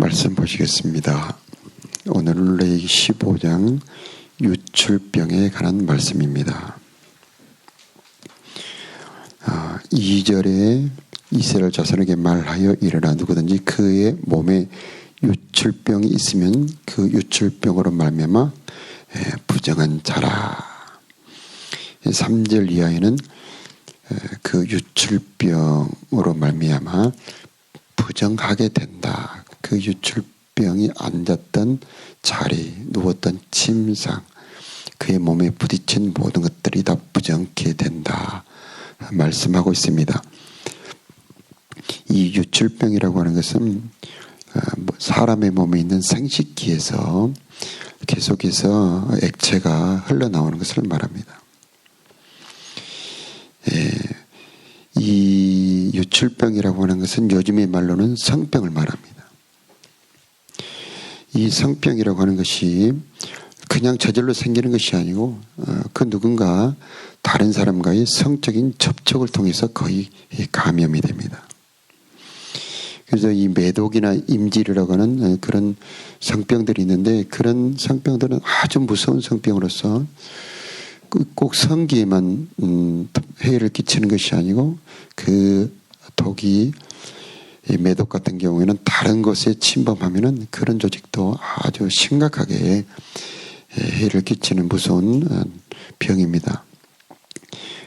말씀 보시겠습니다. 오늘은 레이 15장 유출병에 관한 말씀입니다. 아, 2절에 이스라엘 자손에게 말하여 이르라 누구든지 그의 몸에 유출병이 있으면 그 유출병으로 말미암아 예, 부정한 자라. 3절 이하에는 그 유출병으로 말미암아 부정하게 된다. 그 유출병이 앉았던 자리, 누웠던 침상, 그의 몸에 부딪힌 모든 것들이 다 부정케 된다. 말씀하고 있습니다. 이 유출병이라고 하는 것은 어, 뭐 사람의 몸에 있는 생식기에서 계속해서 액체가 흘러나오는 것을 말합니다. 예, 이 유출병이라고 하는 것은 요즘의 말로는 성병을 말합니다. 이 성병이라고 하는 것이 그냥 저절로 생기는 것이 아니고 어, 그 누군가 다른 사람과의 성적인 접촉을 통해서 거의 감염이 됩니다. 그래서 이 매독이나 임질이라고 하는 그런 성병들이 있는데 그런 성병들은 아주 무서운 성병으로서 그꼭 성기에만 음, 해를 끼치는 것이 아니고 그 독이 매독 같은 경우에는 다른 곳에 침범하면은 그런 조직도 아주 심각하게 해를 끼치는 무서운 어, 병입니다.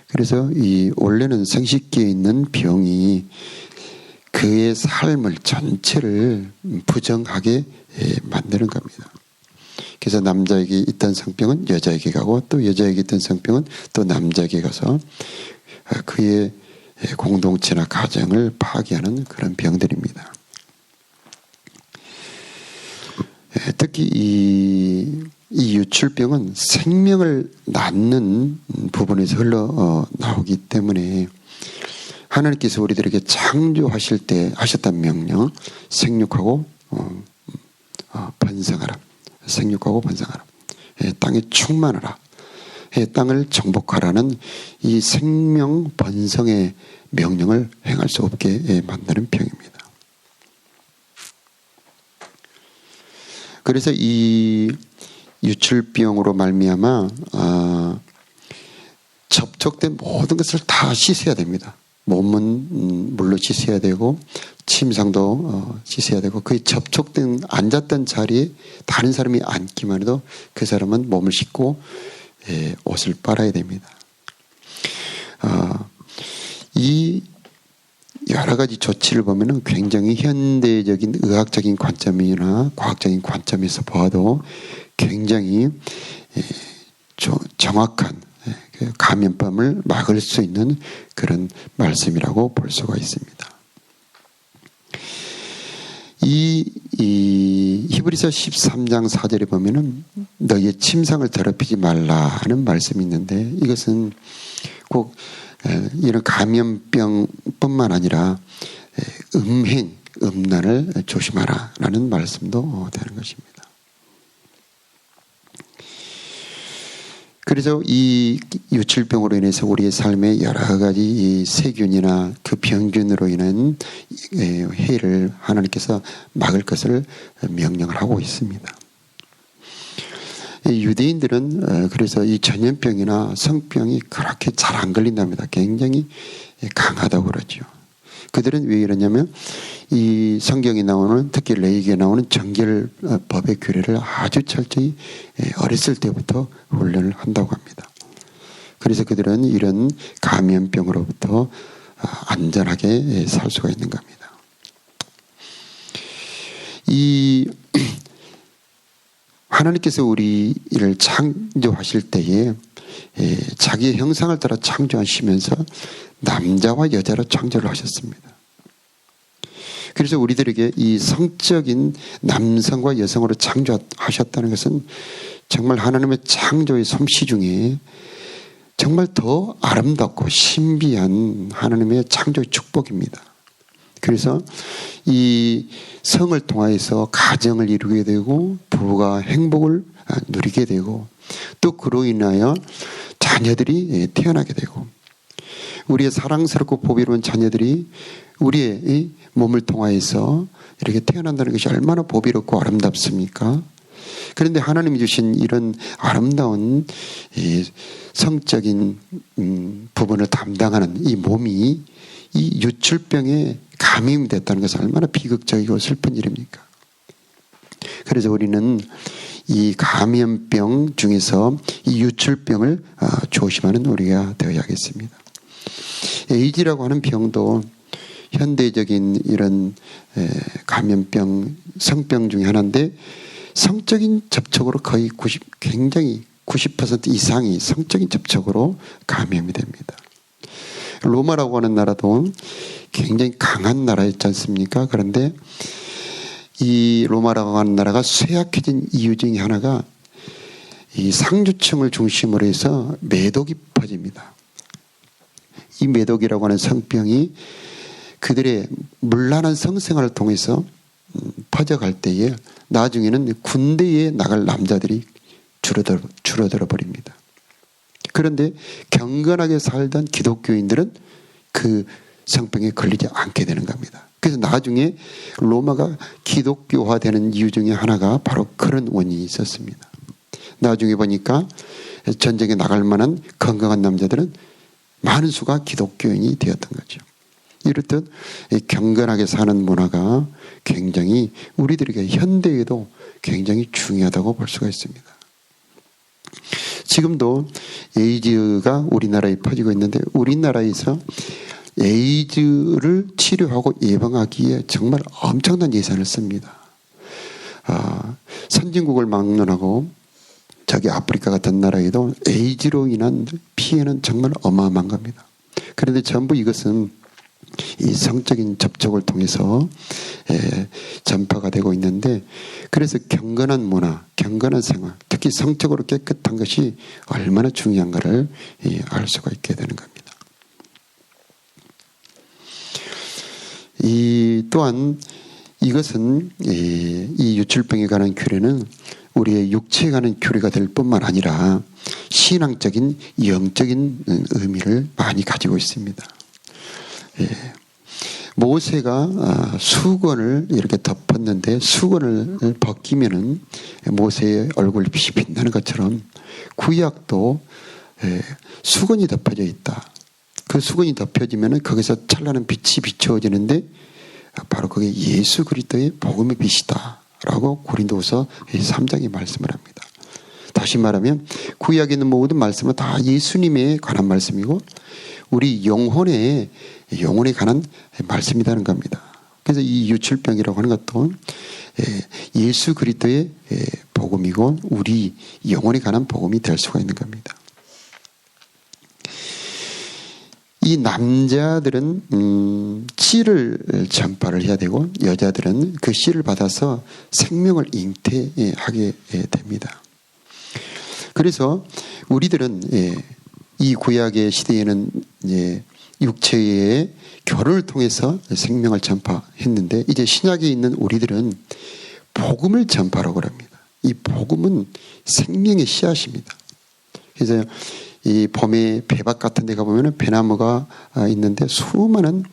그래서 이 원래는 생식기에 있는 병이 그의 삶을 전체를 부정하게 만드는 겁니다. 그래서 남자에게 있던 성병은 여자에게 가고 또 여자에게 있던 성병은 또 남자에게 가서 그의 공동체나 가정을 파괴하는 그런 병들입니다. 특히 이, 이 유출병은 생명을 낳는 부분에서 흘러 어, 나오기 때문에 하나님께서 우리들에게 창조하실 때 하셨던 명령 생육하고 어, 어, 번성하라. 생육하고 번성하라. 예, 땅에 충만하라. 예, 땅을 정복하라는 이 생명 번성의 명령을 행할 수 없게 예, 만드는 병입니다. 그래서 이 유출병으로 말미암아 아, 접촉된 모든 것을 다 씻어야 됩니다. 몸은 음, 물로 씻어야 되고 침상도 어, 씻어야 되고 그 접촉된 앉았던 자리에 다른 사람이 앉기만 해도 그 사람은 몸을 씻고 예, 옷을 빨아야 됩니다. 어, 이 여러 가지 조치를 보면은 굉장히 현대적인 의학적인 관점이나 과학적인 관점에서 봐도 굉장히 예, 정확한 그 감염병을 막을 수 있는 그런 말씀이라고 볼 수가 있습니다. 이, 이 히브리서 13장 4절에 보면은 너의 침상을 더럽히지 말라 하는 말씀이 있는데 이것은 꼭 이런 감염병뿐만 아니라 음행, 음란을 조심하라 라는 말씀도 되는 것입니다. 그래서 이 유출병으로 인해서 우리의 삶에 여러 가지 세균이나 그 병균으로 인한 해를 하나님께서 막을 것을 명령을 하고 있습니다. 유대인들은 어, 그래서 이 전염병이나 성병이 그렇게 잘 안 걸린답니다. 굉장히 강하다고 그러죠. 그들은 왜 이러냐면 이 성경에 나오는 특히 레이기에 나오는 정결법의 규례를 아주 철저히 예, 어렸을 때부터 훈련을 한다고 합니다. 그래서 그들은 이런 감염병으로부터 아, 안전하게 예, 살 수가 있는 겁니다. 이 하나님께서 우리를 창조하실 때에 예, 자기의 형상을 따라 창조하시면서 남자와 여자로 창조를 하셨습니다. 그래서 우리들에게 이 성적인 남성과 여성으로 창조하셨다는 것은 정말 하나님의 창조의 솜씨 중에 정말 더 아름답고 신비한 하나님의 창조의 축복입니다. 그래서 이 성을 통하여서 가정을 이루게 되고 부부가 행복을 누리게 되고 또 그로 인하여 자녀들이 태어나게 되고 우리의 사랑스럽고 보배로운 자녀들이 우리의 이 몸을 통하여서 이렇게 태어난다는 것이 얼마나 보배롭고 아름답습니까? 그런데 하나님이 주신 이런 아름다운 이 성적인 음, 부분을 담당하는 이 몸이 이 유출병에 감염이 됐다는 것은 얼마나 비극적이고 슬픈 일입니까? 그래서 우리는 이 감염병 중에서 이 유출병을 어, 조심하는 우리가 되어야겠습니다. 에이즈라고 하는 병도 현대적인 이런 감염병, 성병 중에 하나인데 성적인 접촉으로 거의 90, 굉장히 90% 이상이 성적인 접촉으로 감염이 됩니다. 로마라고 하는 나라도 굉장히 강한 나라였지 않습니까? 그런데 이 로마라고 하는 나라가 쇠약해진 이유 중에 하나가 이 상주층을 중심으로 해서 매독이 퍼집니다. 이 매독이라고 하는 성병이 그들의 물란한 성생활을 통해서 음, 퍼져갈 때에 나중에는 군대에 나갈 남자들이 줄어들어, 줄어들어 버립니다. 그런데 경건하게 살던 기독교인들은 그 성병에 걸리지 않게 되는 겁니다. 그래서 나중에 로마가 기독교화되는 이유 중에 하나가 바로 그런 원인이 있었습니다. 나중에 보니까 전쟁에 나갈 만한 건강한 남자들은 많은 수가 기독교인이 되었던 거죠. 이렇듯 경건하게 사는 문화가 굉장히 우리들에게 현대에도 굉장히 중요하다고 볼 수가 있습니다. 지금도 에이즈가 우리나라에 퍼지고 있는데 우리나라에서 에이즈를 치료하고 예방하기에 정말 엄청난 예산을 씁니다. 아, 선진국을 막론하고 저기 아프리카 같은 나라에도 에이즈로 인한 피해는 정말 어마어마한 겁니다. 그런데 전부 이것은 이 성적인 접촉을 통해서 예, 전파가 되고 있는데 그래서 경건한 문화, 경건한 생활, 특히 성적으로 깨끗한 것이 얼마나 중요한가를 예, 알 수가 있게 되는 겁니다. 이 또한 이것은 이 유출병에 관한 규례는 우리의 육체에 관한 규례가 될 뿐만 아니라 신앙적인 영적인 의미를 많이 가지고 있습니다. 예. 모세가 아, 수건을 이렇게 덮었는데 수건을 벗기면은 모세의 얼굴 빛이 빛나는 것처럼 구약도 예, 수건이 덮어져 있다. 그 수건이 덮여지면은 거기서 찬란한 빛이 비춰지는데 바로 그게 예수 그리스도의 복음의 빛이다라고 고린도서 3장에 말씀을 합니다. 다시 말하면 구약에 있는 모든 말씀은 다 예수님에 관한 말씀이고 우리 영혼에 영혼에 관한 말씀이라는 겁니다. 그래서 이 유출병이라고 하는 것도 예, 예수 그리스도의 예, 복음이고 우리 영혼에 관한 복음이 될 수가 있는 겁니다. 이 남자들은 음, 씨를 전파를 해야 되고 여자들은 그 씨를 받아서 생명을 잉태하게 됩니다. 그래서 우리들은 예, 이 구약의 시대에는 이제 육체의 결혼을 통해서 생명을 전파했는데 이제 신약에 있는 우리들은 복음을 전파라고 합니다. 이 복음은 생명의 씨앗입니다. 그래서 이 봄에 배밭 같은 데 가보면 배나무가 아, 있는데 수많은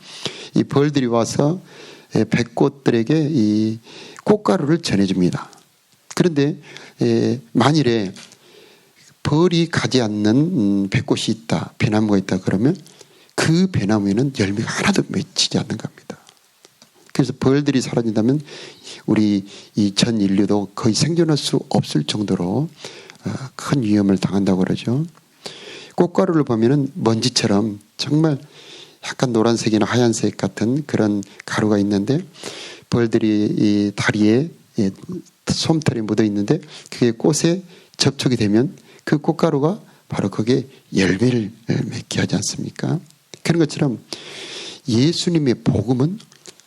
이 벌들이 와서 백꽃들에게 이 꽃가루를 전해줍니다. 그런데 만일에 벌이 가지 않는 음, 백꽃이 있다, 배나무가 있다 그러면 그 배나무에는 열매가 하나도 맺히지 않는 겁니다. 그래서 벌들이 사라진다면 우리 이 전 인류도 거의 생존할 수 없을 정도로 어, 큰 위험을 당한다고 그러죠. 꽃가루를 보면은 먼지처럼 정말 약간 노란색이나 하얀색 같은 그런 가루가 있는데 벌들이 이 다리에 솜털이 묻어 있는데 그게 꽃에 접촉이 되면 그 꽃가루가 바로 거기에 열매를 맺게 하지 않습니까? 그런 것처럼 예수님의 복음은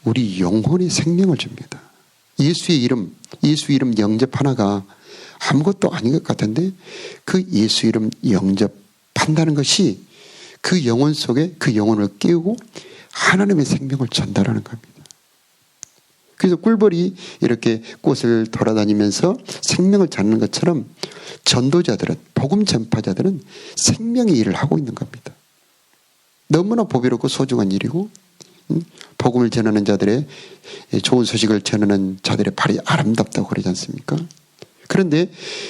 우리 영혼의 생명을 줍니다. 예수의 이름, 예수 이름 영접 하나가 아무것도 아닌 것 같은데 그 예수 이름 영접 한다는 것이 그 영혼 속에 그 영혼을 깨우고 하나님의 생명을 전달하는 겁니다. 그래서 꿀벌이 이렇게 꽃을 돌아다니면서 생명을 찾는 것처럼 전도자들은 복음 전파자들은 생명의 일을 하고 있는 겁니다. 너무나 보배롭고 소중한 일이고 음, 복음을 전하는 자들의 좋은 소식을 전하는 자들의 발이 아름답다고 그러지 않습니까? 그런데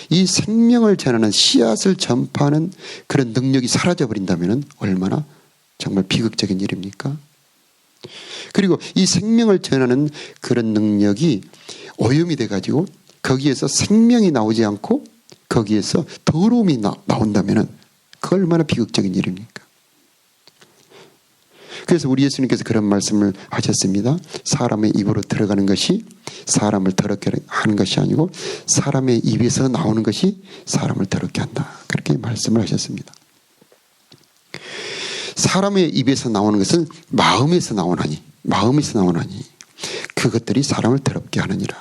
이 생명을 전하는 씨앗을 전파하는 그런 능력이 사라져 버린다면 얼마나 정말 비극적인 일입니까? 그리고 이 생명을 전하는 그런 능력이 오염이 돼 가지고 거기에서 생명이 나오지 않고 거기에서 더러움이 나, 나온다면 그 얼마나 비극적인 일입니까? 그래서 우리 예수님께서 그런 말씀을 하셨습니다. 사람의 입으로 들어가는 것이 사람을 더럽게 하는 것이 아니고 사람의 입에서 나오는 것이 사람을 더럽게 한다. 그렇게 말씀을 하셨습니다. 사람의 입에서 나오는 것은 마음에서 나오나니, 마음에서 나오나니, 그것들이 사람을 더럽게 하느니라.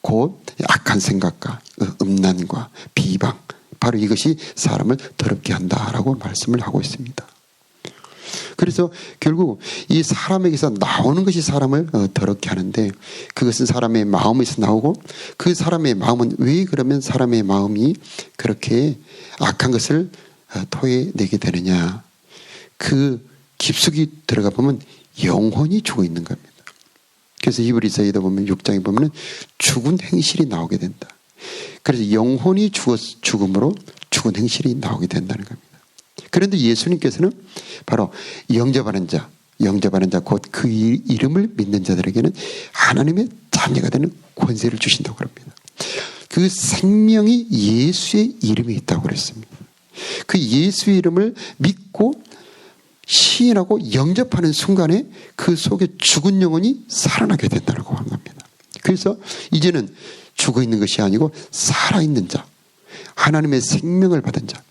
곧 악한 생각과 음란과 비방, 바로 이것이 사람을 더럽게 한다라고 말씀을 하고 있습니다. 그래서 결국 이 사람에게서 나오는 것이 사람을 어, 더럽게 하는데 그것은 사람의 마음에서 나오고 그 사람의 마음은 왜 그러면 사람의 마음이 그렇게 악한 것을 어, 토해내게 되느냐. 그 깊숙이 들어가 보면 영혼이 죽어 있는 겁니다. 그래서 이브리서에도 보면 6장에 보면 죽은 행실이 나오게 된다. 그래서 영혼이 죽었, 죽음으로 죽은 행실이 나오게 된다는 겁니다. 그런데 예수님께서는 바로 영접하는 자, 영접하는 자, 곧 그 이름을 믿는 자들에게는 하나님의 자녀가 되는 권세를 주신다고 합니다. 그 생명이 예수의 이름에 있다고 그랬습니다. 그 예수의 이름을 믿고 시인하고 영접하는 순간에 그 속에 죽은 영혼이 살아나게 된다고 하는 겁니다. 그래서 이제는 죽어 있는 것이 아니고 살아있는 자, 하나님의 생명을 받은 자,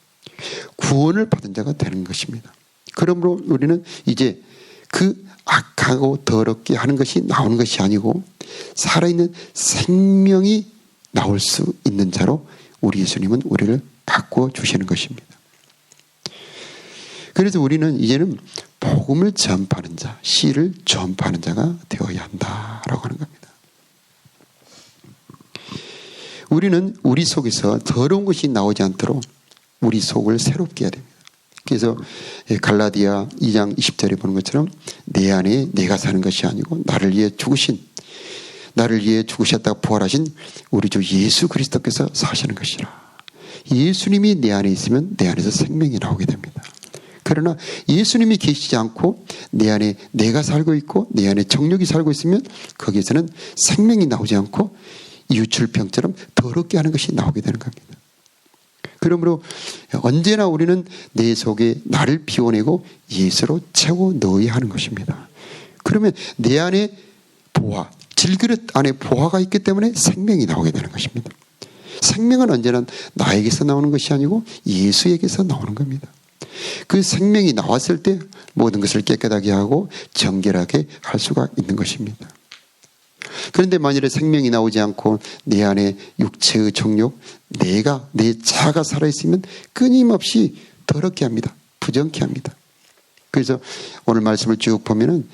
구원을 받은 자가 되는 것입니다. 그러므로 우리는 이제 그 악하고 더럽게 하는 것이 나오는 것이 아니고 살아있는 생명이 나올 수 있는 자로 우리 예수님은 우리를 바꾸어 주시는 것입니다. 그래서 우리는 이제는 복음을 전파하는 자, 씨를 전파하는 자가 되어야 한다라고 하는 겁니다. 우리는 우리 속에서 더러운 것이 나오지 않도록 우리 속을 새롭게 해야 됩니다. 그래서 갈라디아 2장 20절에 보는 것처럼 내 안에 내가 사는 것이 아니고 나를 위해 죽으신 나를 위해 죽으셨다가 부활하신 우리 주 예수 그리스도께서 사시는 것이라. 예수님이 내 안에 있으면 내 안에서 생명이 나오게 됩니다. 그러나 예수님이 계시지 않고 내 안에 내가 살고 있고 내 안에 정력이 살고 있으면 거기에서는 생명이 나오지 않고 유출병처럼 더럽게 하는 것이 나오게 되는 겁니다. 그러므로 언제나 우리는 내 속에 나를 비워내고 예수로 채워 넣어야 하는 것입니다. 그러면 내 안에 보화, 질그릇 안에 보화가 있기 때문에 생명이 나오게 되는 것입니다. 생명은 언제나 나에게서 나오는 것이 아니고 예수에게서 나오는 겁니다. 그 생명이 나왔을 때 모든 것을 깨끗하게 하고 정결하게 할 수가 있는 것입니다. 그런데 만일에 생명이 나오지 않고 내 안에 육체의 정욕, 내가, 내 자가 살아 있으면 끊임없이 더럽게 합니다. 부정케 합니다. 그래서 오늘 말씀을 쭉 보면은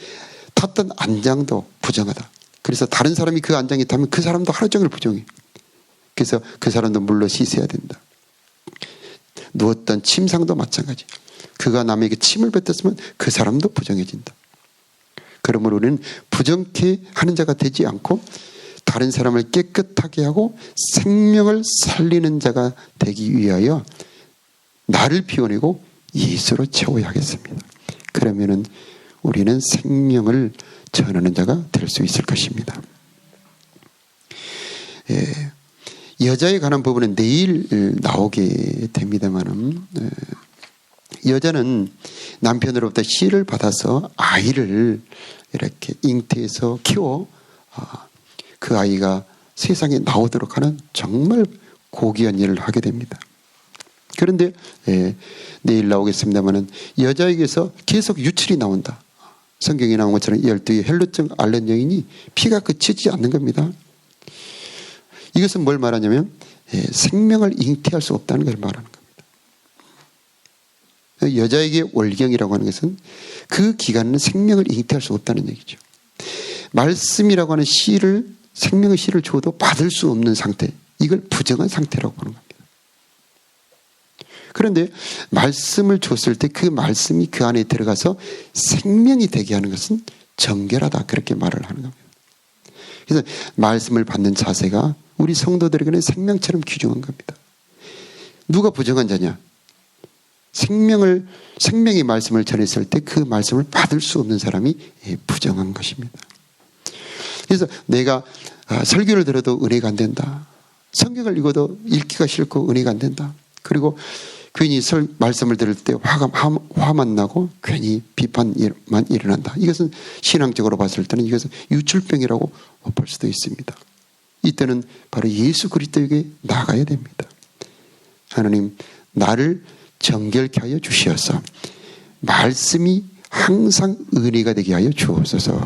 탔던 안장도 부정하다. 그래서 다른 사람이 그 안장에 타면 그 사람도 하루 종일 부정해. 그래서 그 사람도 물로 씻어야 된다. 누웠던 침상도 마찬가지. 그가 남에게 침을 뱉었으면 그 사람도 부정해진다. 그러므로 우리는 부정케 하는 자가 되지 않고 다른 사람을 깨끗하게 하고 생명을 살리는 자가 되기 위하여 나를 비워내고 예수로 채워야 하겠습니다. 그러면은 우리는 생명을 전하는 자가 될 수 있을 것입니다. 예, 여자에 관한 부분은 내일 나오게 됩니다만은 예, 여자는 남편으로부터 씨를 받아서 아이를 이렇게 잉태해서 키워 아, 그 아이가 세상에 나오도록 하는 정말 고귀한 일을 하게 됩니다. 그런데 예, 내일 나오겠습니다만은 여자에게서 계속 유출이 나온다. 성경에 나온 것처럼 열두의 헬루증 앓는 여인이 피가 그치지 않는 겁니다. 이것은 뭘 말하냐면 예, 생명을 잉태할 수 없다는 걸 말하는 겁니다. 여자에게 월경이라고 하는 것은 그 기간은 생명을 잉태할 수 없다는 얘기죠. 말씀이라고 하는 씨를 생명의 씨를 줘도 받을 수 없는 상태. 이걸 부정한 상태라고 보는 겁니다. 그런데 말씀을 줬을 때 그 말씀이 그 안에 들어가서 생명이 되게 하는 것은 정결하다. 그렇게 말을 하는 겁니다. 그래서 말씀을 받는 자세가 우리 성도들에게는 생명처럼 귀중한 겁니다. 누가 부정한 자냐? 생명을 생명의 말씀을 전했을 때 그 말씀을 받을 수 없는 사람이 예, 부정한 것입니다. 그래서 내가 아, 설교를 들어도 은혜가 안 된다. 성경을 읽어도 읽기가 싫고 은혜가 안 된다. 그리고 괜히 설, 말씀을 들을 때 화가, 화, 만 나고 괜히 비판만 일어난다. 이것은 신앙적으로 봤을 때는 이것은 유출병이라고 볼 수도 있습니다. 이때는 바로 예수 그리스도에게 나가야 됩니다. 하나님, 나를 정결케 하여 주시어서 말씀이 항상 은혜가 되게 하여 주옵소서.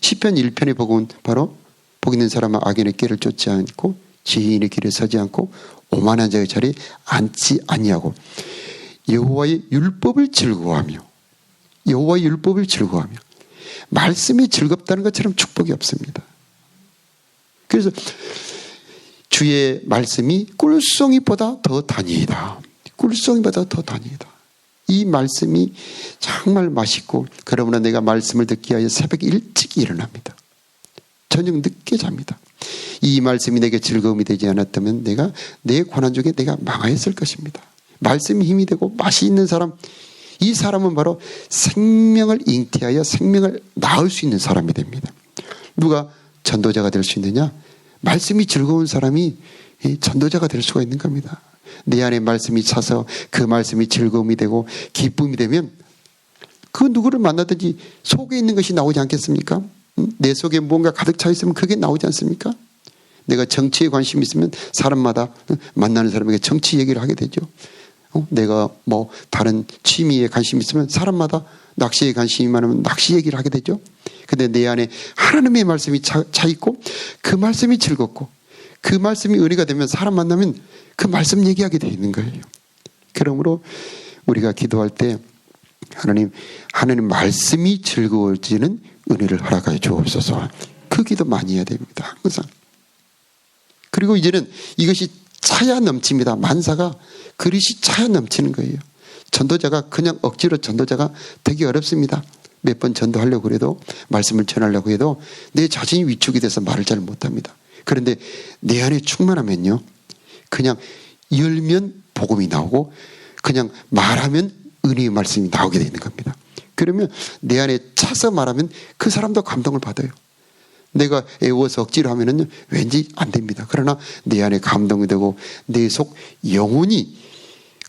10편 1편의 복음은 바로 복 있는 사람은 악인의 길을 쫓지 않고 지인의 길에 서지 않고 오만한 자의 자리에 앉지 아니하고 여호와의 율법을 즐거워하며 여호와의 율법을 즐거워하며 말씀이 즐겁다는 것처럼 축복이 없습니다. 그래서 주의 말씀이 꿀송이보다 더 단이다. 꿀송이보다 더 단이다. 이 말씀이 정말 맛있고 그러므로 내가 말씀을 듣기 위하여 새벽 일찍 일어납니다. 저녁 늦게 잡니다. 이 말씀이 내게 즐거움이 되지 않았다면 내가 내 고난 중에 내가 망하였을 것입니다. 말씀이 힘이 되고 맛이 있는 사람, 이 사람은 바로 생명을 잉태하여 생명을 낳을 수 있는 사람이 됩니다. 누가 전도자가 될 수 있느냐? 말씀이 즐거운 사람이 전도자가 될 수가 있는 겁니다. 내 안에 말씀이 차서 그 말씀이 즐거움이 되고 기쁨이 되면 그 누구를 만나든지 속에 있는 것이 나오지 않겠습니까? 내 속에 뭔가 가득 차 있으면 그게 나오지 않습니까? 내가 정치에 관심이 있으면 사람마다 만나는 사람에게 정치 얘기를 하게 되죠. 어? 내가 뭐 다른 취미에 관심이 있으면 사람마다 낚시에 관심이 많으면 낚시 얘기를 하게 되죠. 근데 내 안에 하나님의 말씀이 차, 차 있고 그 말씀이 즐겁고 그 말씀이 은혜가 되면 사람 만나면 그 말씀 얘기하게 돼 있는 거예요. 그러므로 우리가 기도할 때 하나님, 하나님 말씀이 즐거워지는 은혜를 허락하여 주옵소서. 그 기도 많이 해야 됩니다. 항상. 그리고 이제는 이것이 차야 넘칩니다. 만사가 그릇이 차야 넘치는 거예요. 전도자가 그냥 억지로 전도자가 되기 어렵습니다. 몇 번 전도하려고 해도 말씀을 전하려고 해도 내 자신이 위축이 돼서 말을 잘 못합니다. 그런데 내 안에 충만하면요. 그냥 열면 복음이 나오고 그냥 말하면 은혜의 말씀이 나오게 되는 겁니다. 그러면 내 안에 차서 말하면 그 사람도 감동을 받아요. 내가 애워서 억지로 하면은 왠지 안 됩니다. 그러나 내 안에 감동이 되고 내 속 영혼이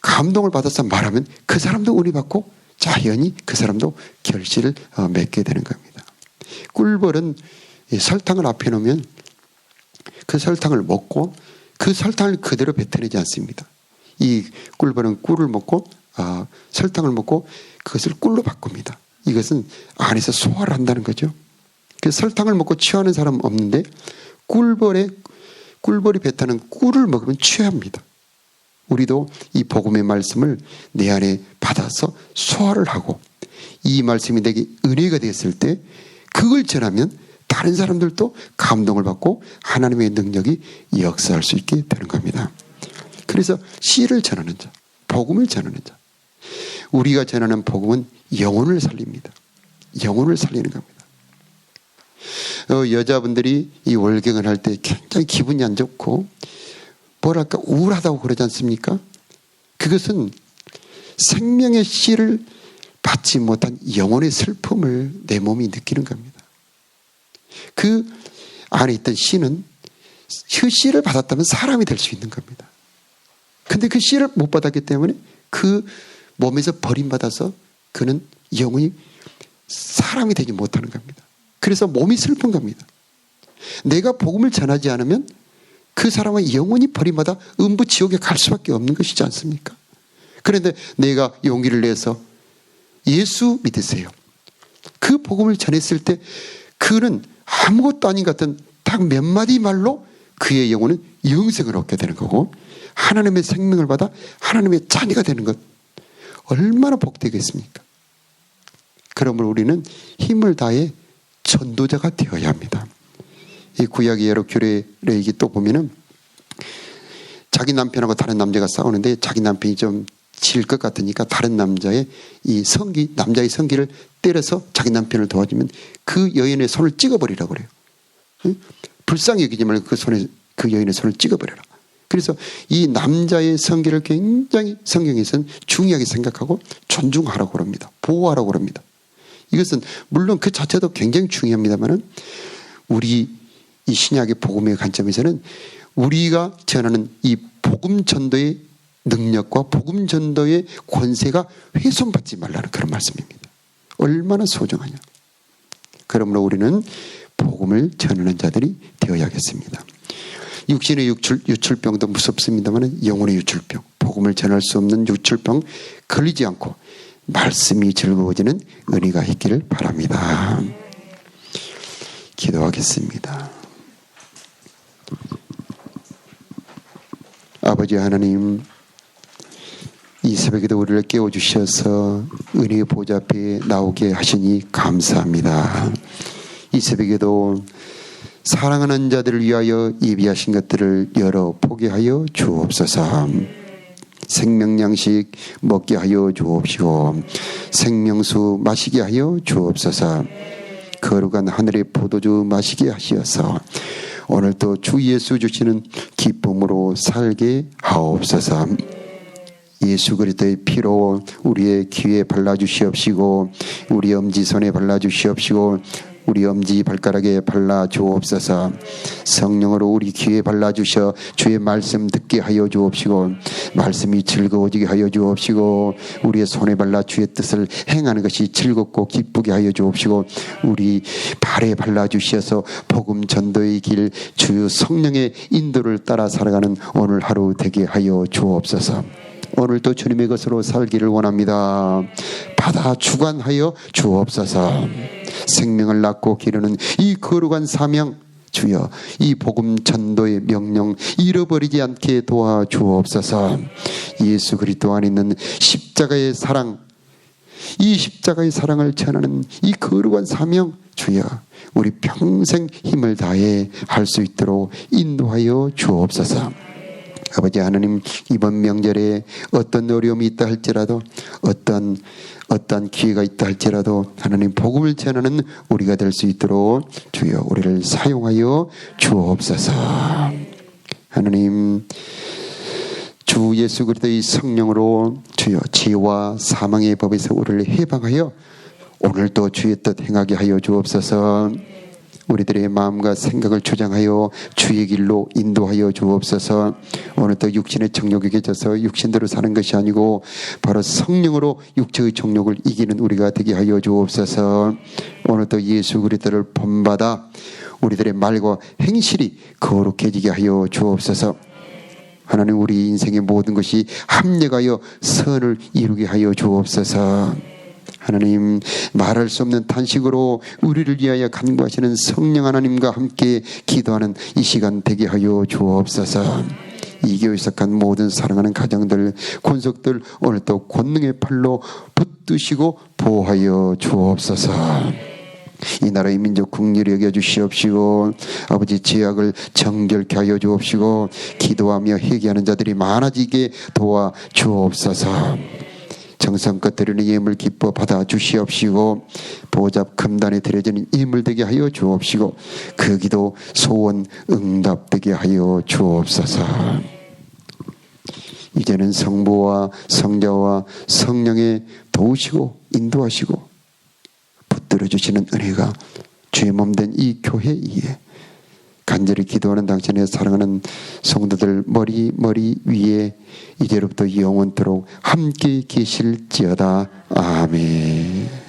감동을 받아서 말하면 그 사람도 은혜 받고 자연히 그 사람도 결실을 어, 맺게 되는 겁니다. 꿀벌은 설탕을 앞에 놓으면 그 설탕을 먹고 그 설탕을 그대로 뱉어내지 않습니다. 이 꿀벌은 꿀을 먹고 아, 설탕을 먹고 그것을 꿀로 바꿉니다. 이것은 안에서 소화를 한다는 거죠. 그 설탕을 먹고 취하는 사람은 없는데 꿀벌에 꿀벌이 뱉어는 꿀을 먹으면 취합니다. 우리도 이 복음의 말씀을 내 안에 받아서 소화를 하고 이 말씀이 내게 은혜가 됐을 때 그걸 전하면 다른 사람들도 감동을 받고 하나님의 능력이 역사할 수 있게 되는 겁니다. 그래서 씨를 전하는 자, 복음을 전하는 자. 우리가 전하는 복음은 영혼을 살립니다. 영혼을 살리는 겁니다. 어, 여자분들이 이 월경을 할 때 굉장히 기분이 안 좋고 뭐랄까 우울하다고 그러지 않습니까? 그것은 생명의 씨를 받지 못한 영혼의 슬픔을 내 몸이 느끼는 겁니다. 그 안에 있던 씨는 그 씨를 받았다면 사람이 될 수 있는 겁니다. 근데 그 씨를 못 받았기 때문에 그 몸에서 버림받아서 그는 영혼이 사람이 되지 못하는 겁니다. 그래서 몸이 슬픈 겁니다. 내가 복음을 전하지 않으면 그 사람의 영혼이 버림받아 음부 지옥에 갈 수밖에 없는 것이지 않습니까? 그런데 내가 용기를 내서 예수 믿으세요. 그 복음을 전했을 때 그는 아무것도 아닌 것 같은 딱 몇 마디 말로 그의 영혼은 영생을 얻게 되는 거고 하나님의 생명을 받아 하나님의 자녀가 되는 것 얼마나 복되겠습니까? 그러므로 우리는 힘을 다해 전도자가 되어야 합니다. 이 구약의 여러 규례 레이기 또 보면은 자기 남편하고 다른 남자가 싸우는데 자기 남편이 좀 질 것 같으니까 다른 남자의 이 성기 남자의 성기를 때려서 자기 남편을 도와주면 그 여인의 손을 찍어버리라고 그래요. 응? 불쌍히 여기지 말고 그 손에 그 여인의 손을 찍어버려라. 그래서 이 남자의 성기를 굉장히 성경에서는 중요하게 생각하고 존중하라고 그럽니다. 보호하라고 그럽니다. 이것은 물론 그 자체도 굉장히 중요합니다만은 우리 이 신약의 복음의 관점에서는 우리가 전하는 이 복음 전도의 능력과 복음 전도의 권세가 훼손받지 말라는 그런 말씀입니다. 얼마나 소중하냐. 그러므로 우리는 복음을 전하는 자들이 되어야겠습니다. 육신의 유출, 유출병도 무섭습니다만 영혼의 유출병, 복음을 전할 수 없는 유출병 걸리지 않고 말씀이 즐거워지는 은혜가 있기를 바랍니다. 기도하겠습니다. 아버지 하나님, 이 새벽에도 우리를 깨워주셔서 은혜의 보좌 앞에 나오게 하시니 감사합니다. 이 새벽에도 사랑하는 자들을 위하여 예비하신 것들을 열어 포기하여 주옵소서. 생명양식 먹게 하여 주옵시고 생명수 마시게 하여 주옵소서. 거룩한 하늘의 포도주 마시게 하시어서 오늘도 주 예수 주시는 기쁨으로 살게 하옵소서. 예수 그리스도의 피로 우리의 귀에 발라 주시옵시고 우리 엄지 손에 발라 주시옵시고 우리 엄지 발가락에 발라 주옵소서 성령으로 우리 귀에 발라 주셔 주의 말씀 듣게 하여 주옵시고 말씀이 즐거워지게 하여 주옵시고 우리의 손에 발라 주의 뜻을 행하는 것이 즐겁고 기쁘게 하여 주옵시고 우리 발에 발라 주셔서 복음 전도의 길 주 성령의 인도를 따라 살아가는 오늘 하루 되게 하여 주옵소서. 오늘도 주님의 것으로 살기를 원합니다. 받아 주관하여 주옵소서. 생명을 낳고 기르는 이 거룩한 사명 주여 이 복음 전도의 명령 잃어버리지 않게 도와 주옵소서. 예수 그리스도 안에 있는 십자가의 사랑 이 십자가의 사랑을 전하는 이 거룩한 사명 주여 우리 평생 힘을 다해 할 수 있도록 인도하여 주옵소서. 아버지 하나님 이번 명절에 어떤 어려움이 있다 할지라도 어떤 어떤 기회가 있다 할지라도 하나님 복음을 전하는 우리가 될 수 있도록 주여 우리를 사용하여 주옵소서. 하나님 주 예수 그리스도의 성령으로 주여 지와 사망의 법에서 우리를 해방하여 오늘도 주의 뜻 행하게 하여 주옵소서. 우리들의 마음과 생각을 주장하여 주의 길로 인도하여 주옵소서. 오늘도 육신의 정욕에 계셔서 육신대로 사는 것이 아니고 바로 성령으로 육체의 정욕을 이기는 우리가 되게 하여 주옵소서. 오늘도 예수 그리스도를 본받아 우리들의 말과 행실이 거룩해지게 하여 주옵소서. 하나님 우리 인생의 모든 것이 합력하여 선을 이루게 하여 주옵소서. 하나님 말할 수 없는 탄식으로 우리를 위하여 간구하시는 성령 하나님과 함께 기도하는 이 시간 되게 하여 주옵소서. 이 교회 속한 모든 사랑하는 가정들, 권속들 오늘도 권능의 팔로 붙드시고 보호하여 주옵소서. 이 나라의 민족 국리를 여겨 주시옵시고 아버지 죄악을 정결케 하여 주옵시고 기도하며 회개하는 자들이 많아지게 도와 주옵소서. 정성껏 드리는 예물 기뻐 받아 주시옵시고 보잡 금단에 드려지는 예물 되게 하여 주옵시고 그 기도 소원 응답되게 하여 주옵소서. 이제는 성부와 성자와 성령의 도우시고 인도하시고 붙들어 주시는 은혜가 주의 몸된 이 교회 위에 간절히 기도하는 당신의 사랑하는 성도들 머리 머리 위에 이제로부터 영원토록 함께 계실지어다 아멘.